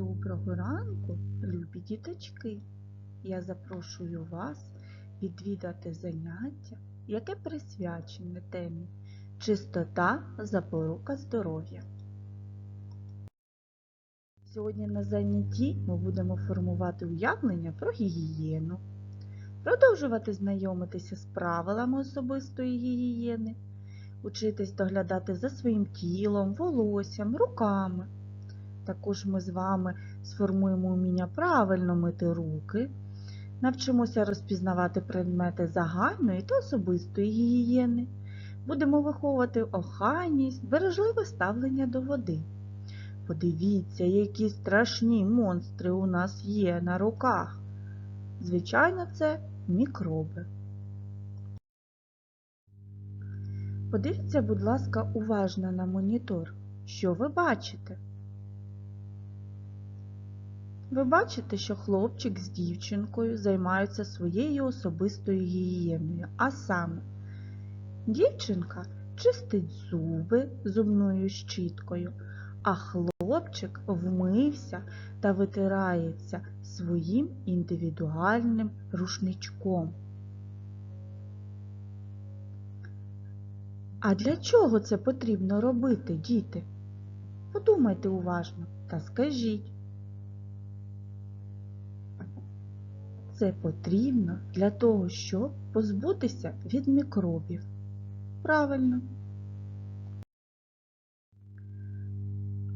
Доброго ранку, любі діточки! Я запрошую вас відвідати заняття, яке присвячене темі Чистота запорука здоров'я. Сьогодні на занятті ми будемо формувати уявлення про гігієну, продовжувати знайомитися з правилами особистої гігієни, учитись доглядати за своїм тілом, волоссям, руками. Також ми з вами сформуємо уміння правильно мити руки, навчимося розпізнавати предмети загальної та особистої гігієни, будемо виховувати охайність, бережливе ставлення до води. Подивіться, які страшні монстри у нас є на руках. Звичайно, це мікроби. Подивіться, будь ласка, уважно на монітор. Що ви бачите? Ви бачите, що хлопчик з дівчинкою займаються своєю особистою гігієною, а саме дівчинка чистить зуби зубною щіткою, а хлопчик вмився та витирається своїм індивідуальним рушничком. А для чого це потрібно робити, діти? Подумайте уважно та скажіть. Це потрібно для того, щоб позбутися від мікробів. Правильно.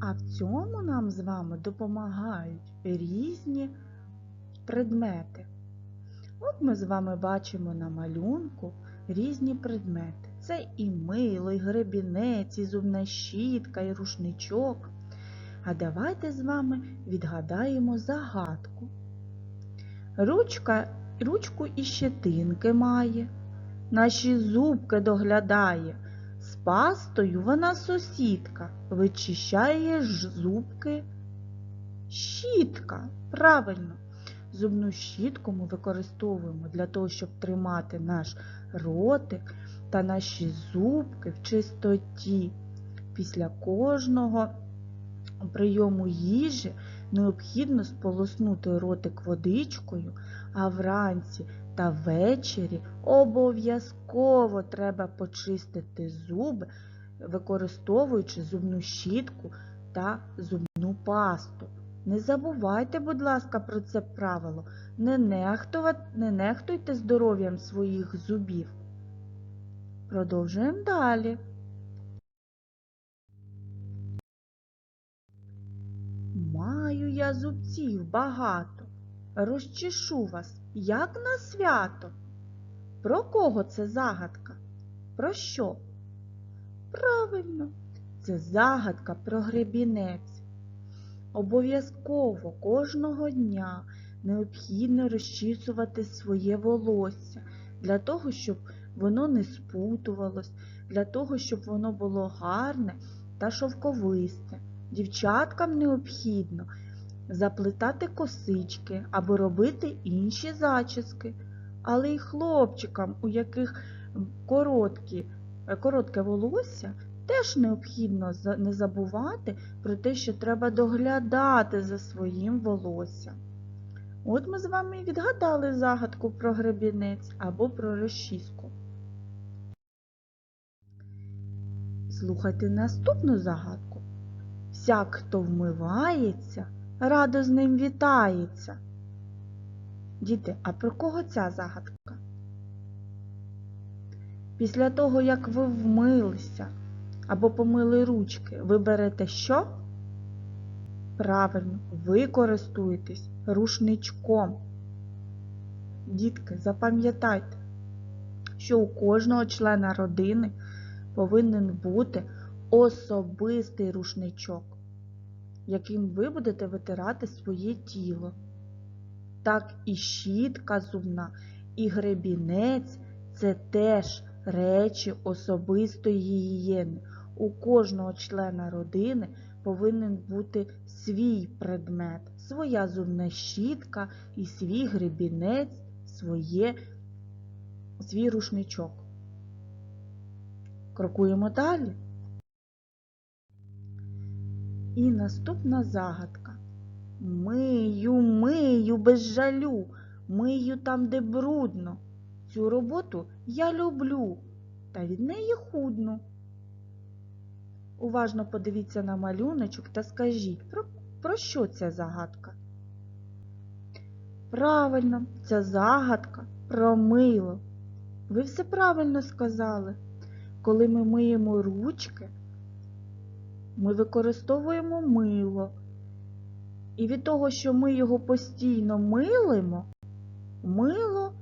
А в цьому нам з вами допомагають різні предмети. От ми з вами бачимо на малюнку різні предмети. Це і мило, і гребінець, і зубна щітка, і рушничок. А давайте з вами відгадаємо загадку. Ручка, ручку і щетинки має, наші зубки доглядає. З пастою вона сусідка, вичищає ж зубки. Щітка. Правильно. Зубну щітку ми використовуємо для того, щоб тримати наш ротик та наші зубки в чистоті. Після кожного прийому їжі необхідно сполоснути ротик водичкою, а вранці та ввечері обов'язково треба почистити зуби, використовуючи зубну щітку та зубну пасту. Не забувайте, будь ласка, про це правило. Не, не нехтуйте здоров'ям своїх зубів. Продовжуємо далі. Зубців багато, розчешу вас, як на свято. Про кого це загадка? Про що? Правильно, це загадка про гребінець. Обов'язково кожного дня необхідно розчісувати своє волосся для того, щоб воно не спутувалось, для того, щоб воно було гарне та шовковисте. Дівчаткам необхідно заплетати косички або робити інші зачіски, але й хлопчикам, у яких короткі, коротке волосся, теж необхідно не забувати про те, що треба доглядати за своїм волоссям. От ми з вами і відгадали загадку про гребінець або про розчіску. Слухайте наступну загадку. Всяк, хто вмивається, радо з ним вітається. Діти, а про кого ця загадка? Після того, як ви вмилися або помили ручки, ви берете що? Правильно, ви користуєтесь рушничком. Дітки, запам'ятайте, що у кожного члена родини повинен бути особистий рушничок, яким ви будете витирати своє тіло. Так і щітка зубна, і гребінець це теж речі особистої гігієни. У кожного члена родини повинен бути свій предмет, своя зубна щітка і свій гребінець, своє, свій рушничок. Крокуємо далі. І наступна загадка. Мию, мию без жалю, мию там, де брудно. Цю роботу я люблю, та від неї худну. Уважно подивіться на малюночок та скажіть, про, про що ця загадка? Правильно, ця загадка про мило. Ви все правильно сказали. Коли ми миємо ручки, ми використовуємо мило. І від того, що ми його постійно милимо, мило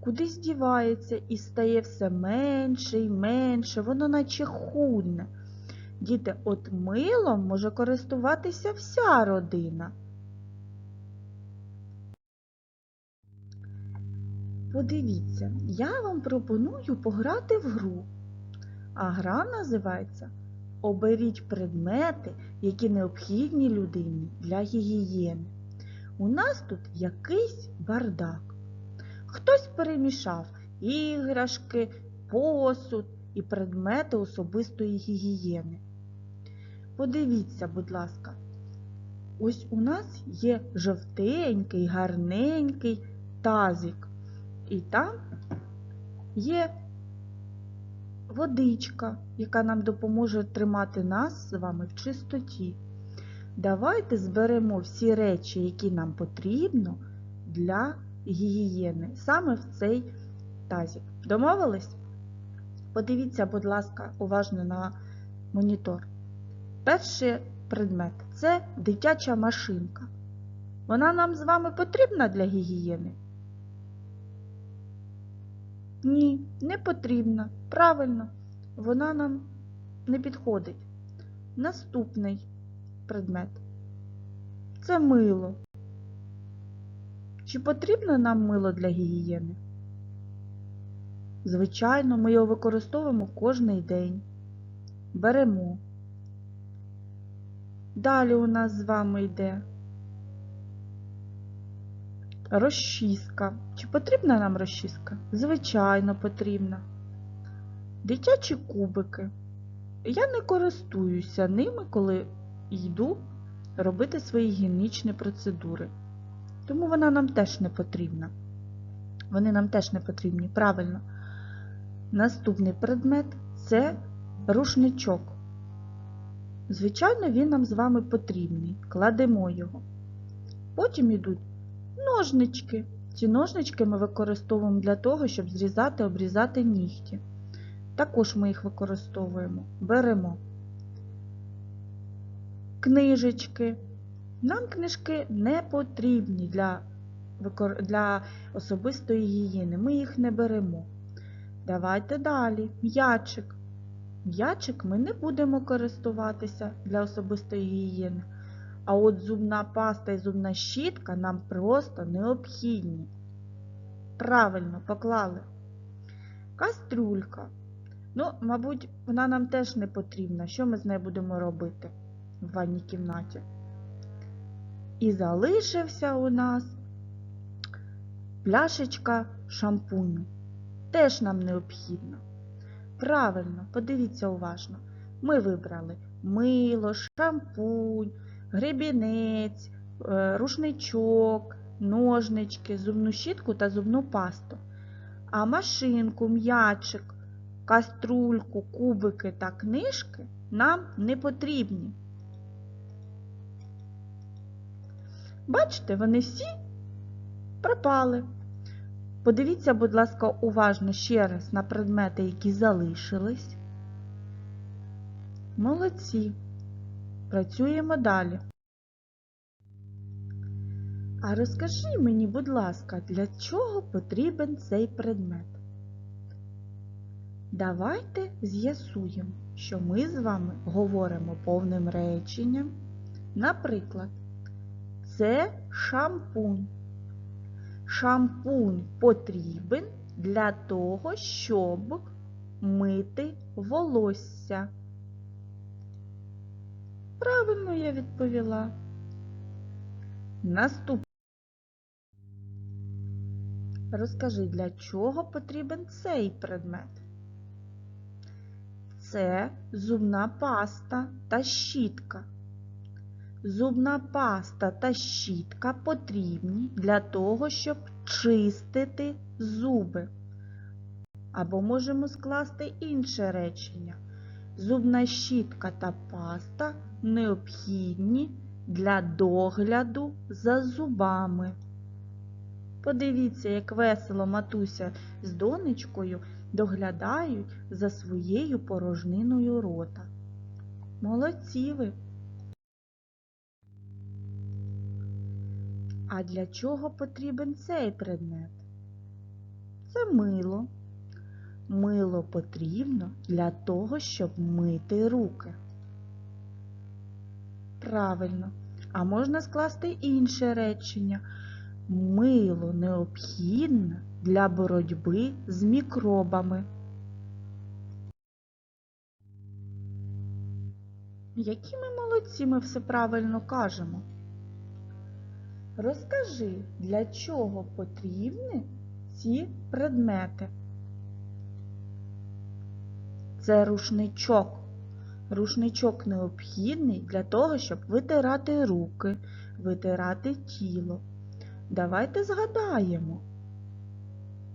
кудись дівається і стає все менше і менше, воно наче худне. Діти, от милом може користуватися вся родина. Подивіться, я вам пропоную пограти в гру. А гра називається Оберіть предмети, які необхідні людині для гігієни. У нас тут якийсь бардак. Хтось перемішав іграшки, посуд і предмети особистої гігієни. Подивіться, будь ласка, ось у нас є жовтенький, гарненький тазик. І там є водичка, яка нам допоможе тримати нас з вами в чистоті. Давайте зберемо всі речі, які нам потрібно для гігієни, саме в цей тазик. Домовились? Подивіться, будь ласка, уважно на монітор. Перший предмет це дитяча машинка. Вона нам з вами потрібна для гігієни? Ні, не потрібна. Правильно, вона нам не підходить. Наступний предмет це мило. Чи потрібно нам мило для гігієни? Звичайно, ми його використовуємо кожний день. Беремо. Далі у нас з вами йде розчіска. Чи потрібна нам розчіска? Звичайно, потрібна. Дитячі кубики. Я не користуюся ними, коли йду робити свої гігієнічні процедури. Тому вона нам теж не потрібна. Вони нам теж не потрібні, правильно. Наступний предмет це рушничок. Звичайно, він нам з вами потрібний. Кладемо його. Потім йдуть ножнички. Ці ножнички ми використовуємо для того, щоб зрізати, обрізати нігті. Також ми їх використовуємо. Беремо книжечки. Нам книжки не потрібні для, для особистої гігієни. Ми їх не беремо. Давайте далі. М'ячик. М'ячик ми не будемо користуватися для особистої гігієни. А от зубна паста і зубна щітка нам просто необхідні. Правильно поклали. Кастрюлька. Ну, мабуть, вона нам теж не потрібна. Що ми з нею будемо робити в ванній кімнаті? І залишився у нас пляшечка шампуню. Теж нам необхідно. Правильно, подивіться уважно. Ми вибрали мило, шампунь, гребінець, е, рушничок, ножнички, зубну щітку та зубну пасту. А машинку, м'ячик, каструльку, кубики та книжки нам не потрібні. Бачите, вони всі пропали. Подивіться, будь ласка, уважно ще раз на предмети, які залишились. Молодці. Працюємо далі. А розкажи мені, будь ласка, для чого потрібен цей предмет? Давайте з'ясуємо, що ми з вами говоримо повним реченням. Наприклад, це шампунь. Шампунь потрібен для того, щоб мити волосся. Правильно я відповіла. Наступне. Розкажи, для чого потрібен цей предмет? Це зубна паста та щітка. Зубна паста та щітка потрібні для того, щоб чистити зуби. Або можемо скласти інше речення. Зубна щітка та паста необхідні для догляду за зубами. Подивіться, як весело матуся з донечкою доглядають за своєю порожниною рота. Молодці ви! А для чого потрібен цей предмет? Це мило. Мило потрібно для того, щоб мити руки. Правильно. А можна скласти інше речення. Мило необхідне для боротьби з мікробами. Які ми молодці, ми все правильно кажемо. Розкажи, для чого потрібні ці предмети? Це рушничок. Рушничок необхідний для того, щоб витирати руки, витирати тіло. Давайте згадаємо.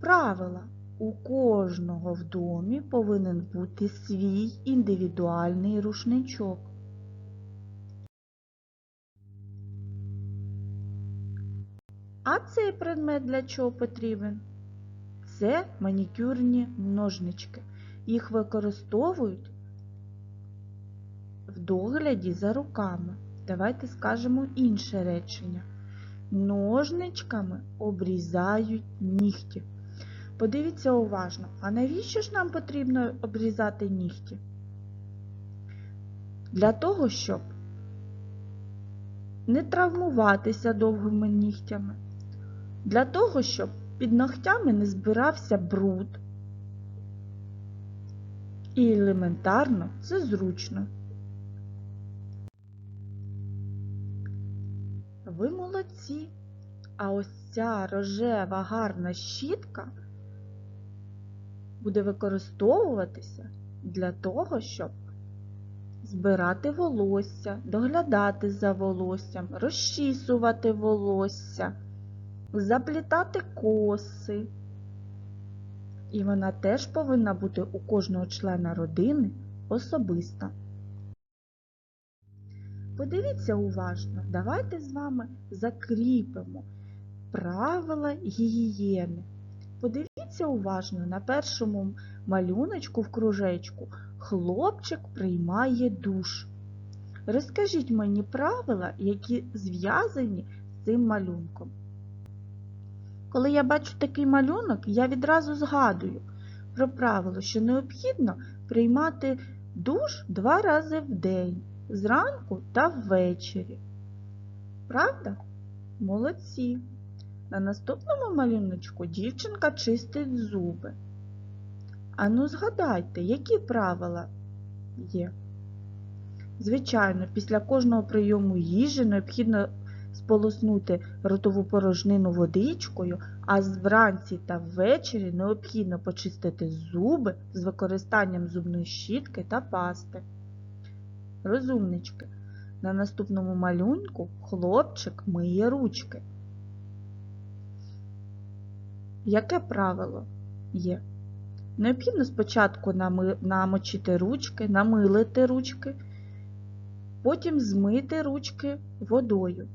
Правила. У кожного в домі повинен бути свій індивідуальний рушничок. А цей предмет для чого потрібен? Це манікюрні ножнички. Їх використовують в догляді за руками. Давайте скажемо інше речення. Ножничками обрізають нігті. Подивіться уважно, а навіщо ж нам потрібно обрізати нігті? Для того, щоб не травмуватися довгими нігтями. Для того, щоб під ногтями не збирався бруд. І елементарно це зручно. Ви молодці. А ось ця рожева гарна щітка буде використовуватися для того, щоб збирати волосся, доглядати за волоссям, розчісувати волосся, заплітати коси. І вона теж повинна бути у кожного члена родини особиста. Подивіться уважно, давайте з вами закріпимо правила гігієни. Подивіться уважно, на першому малюночку в кружечку хлопчик приймає душ. Розкажіть мені правила, які зв'язані з цим малюнком. Коли я бачу такий малюнок, я відразу згадую про правило, що необхідно приймати душ два рази в день, зранку та ввечері. Правда? Молодці! На наступному малюночку дівчинка чистить зуби. Ану згадайте, які правила є. Звичайно, після кожного прийому їжі необхідно сполоснути ротову порожнину водичкою, а вранці та ввечері необхідно почистити зуби з використанням зубної щітки та пасти. Розумнички, на наступному малюнку хлопчик миє ручки. Яке правило є? Необхідно спочатку намочити ручки, намилити ручки, потім змити ручки водою.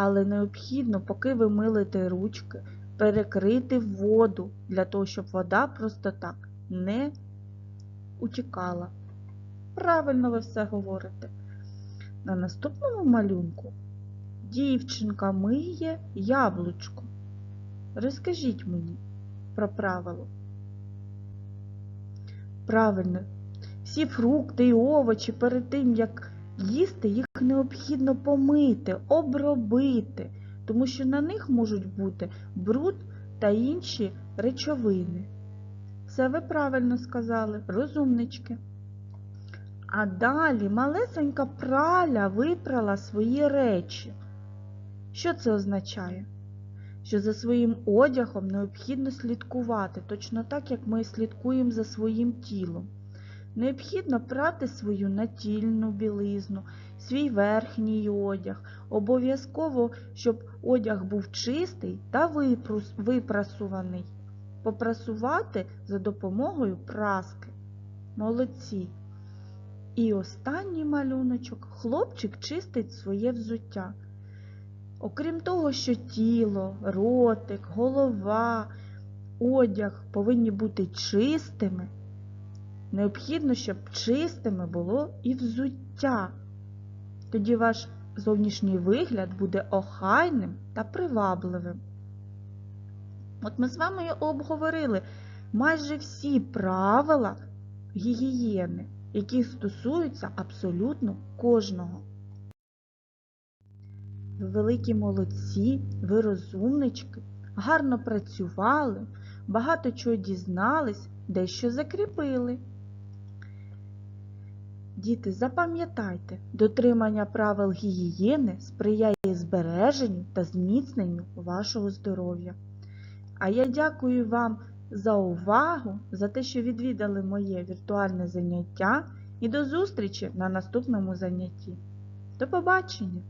Але необхідно, поки ви милите ручки, перекрити воду для того, щоб вода просто так не утікала. Правильно ви все говорите. На наступному малюнку дівчинка миє яблучко. Розкажіть мені про правило. Правильно, всі фрукти і овочі перед тим, як їсти, їх необхідно помити, обробити, тому що на них можуть бути бруд та інші речовини. Все ви правильно сказали, розумнички. А далі малесенька праля випрала свої речі. Що це означає? Що за своїм одягом необхідно слідкувати, точно так, як ми слідкуємо за своїм тілом. Необхідно прати свою натільну білизну свій верхній одяг. Обов'язково, щоб одяг був чистий та випрасуваний. Попрасувати за допомогою праски. Молодці. І останній малюночок. Хлопчик чистить своє взуття. Окрім того, що тіло, ротик, голова, одяг повинні бути чистими, необхідно, щоб чистими було і взуття. Тоді ваш зовнішній вигляд буде охайним та привабливим. От ми з вами і обговорили майже всі правила гігієни, які стосуються абсолютно кожного. Ви великі молодці, ви розумнички, гарно працювали, багато чого дізнались, дещо закріпили. Діти, запам'ятайте, дотримання правил гігієни сприяє збереженню та зміцненню вашого здоров'я. А я дякую вам за увагу, за те, що відвідали моє віртуальне заняття і до зустрічі на наступному занятті. До побачення!